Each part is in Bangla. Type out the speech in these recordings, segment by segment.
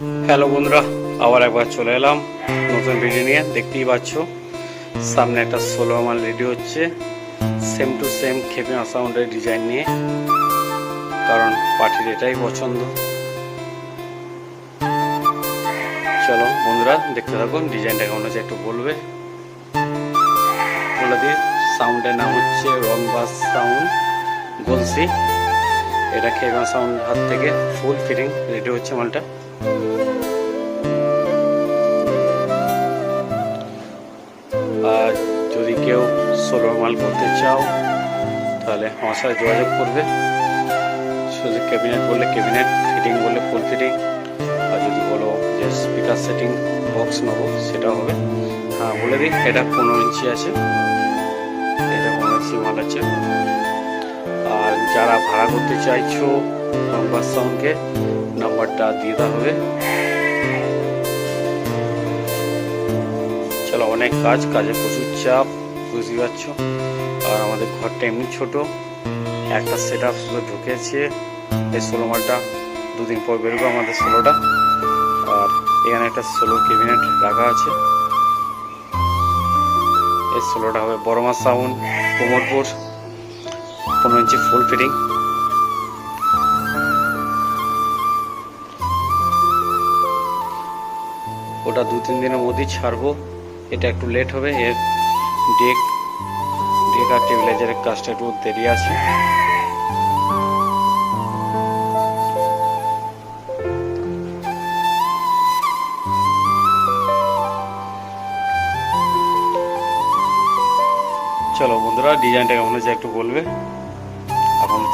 হ্যালো বন্ধুরা, আবার একবার চলে এলাম নতুন ভিডিও নিয়ে। দেখতেই পাচ্ছ, সামনে একটা ষোলো আমার রেডি হচ্ছে। সেম টু সেম খেপে সাউন্ডের ডিজাইন নিয়ে। কারণ পার্টির এটাই পছন্দ। চলো বন্ধুরা, দেখতে থাকুন ডিজাইনটা কেমন হচ্ছে একটু বলবে। বলে দিই সাউন্ডের নাম হচ্ছে রং বাস সাউন্ড গলসি এটা খেপা সাউন্ড হাত থেকে ফুল ফিটিং রেডি হচ্ছে মালটা। আর যদি কেউ সোলো মাল করতে চাও, তাহলে আমার সাথে যোগাযোগ করবে। শুধু ক্যাবিনেট বললে ক্যাবিনেট ফিটিং বললে ফুল ফিটিং আর যদি বলো যে স্পিকার সেটিং বক্স নেব সেটা হবে। হ্যাঁ বলে দিই, এটা পনেরো ইঞ্চি আছে। এটা পনেরো ইঞ্চি মাল আছে। যারা ভাড়া করতে চাইছো নম্বর সঙ্গে নাম্বারটা দিয়ে দেওয়া হবে। চলো, অনেক কাজ, কাজে প্রচুর চাপ বুঝতে পারছ? আর আমাদের ঘরটা এমনি ছোট। একটা সেট আপ শুধু ঢুকেছে। এই ষোলো মালটা, দুদিন পর বেরোবে আমাদের ষোলোটা আর এখানে একটা ষোলো ক্যাবিনেট রাখা আছে। এই ষোলোটা হবে বড়মা সাউন্ড কোমরপুর। পনেরো ইঞ্চি ফুল ফিটিং ওটা দু তিন দিনের মধ্যেই ছাড়বো। এটা একটু লেট হবে, এর ডেক ডেক আর টেবিলাইজারের কাজটা একটু দেরি আছে। চলো বন্ধুরা ডিজাইনটা কেমন হচ্ছে একটু বলবে?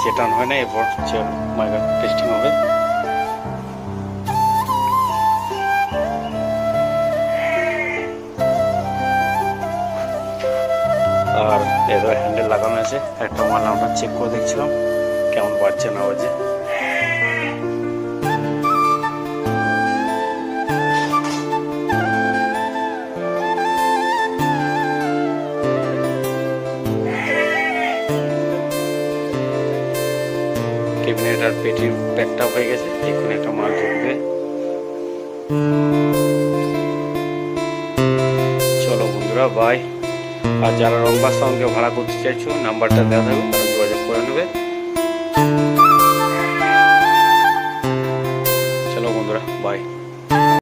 চেটান হয় না, এরপর হচ্ছে মাইকা টেস্টিং হবে। আর এদের হ্যান্ডেল লাগানো আছে। একটা মাল আমরা চেক করে দেখছিলাম, কেমন বাড়ছে না বাজে ক্যাবিনেট পেটির প্যাকটা হয়ে গেছে এখন একটা মাল ঢুকবে চলো বন্ধুরা বাই আর যারা রংবাস সঙ্গে ভাড়া করতে চাইছো নাম্বারটা দেওয়া থাকবে, তারা যোগাযোগ করে নেবে।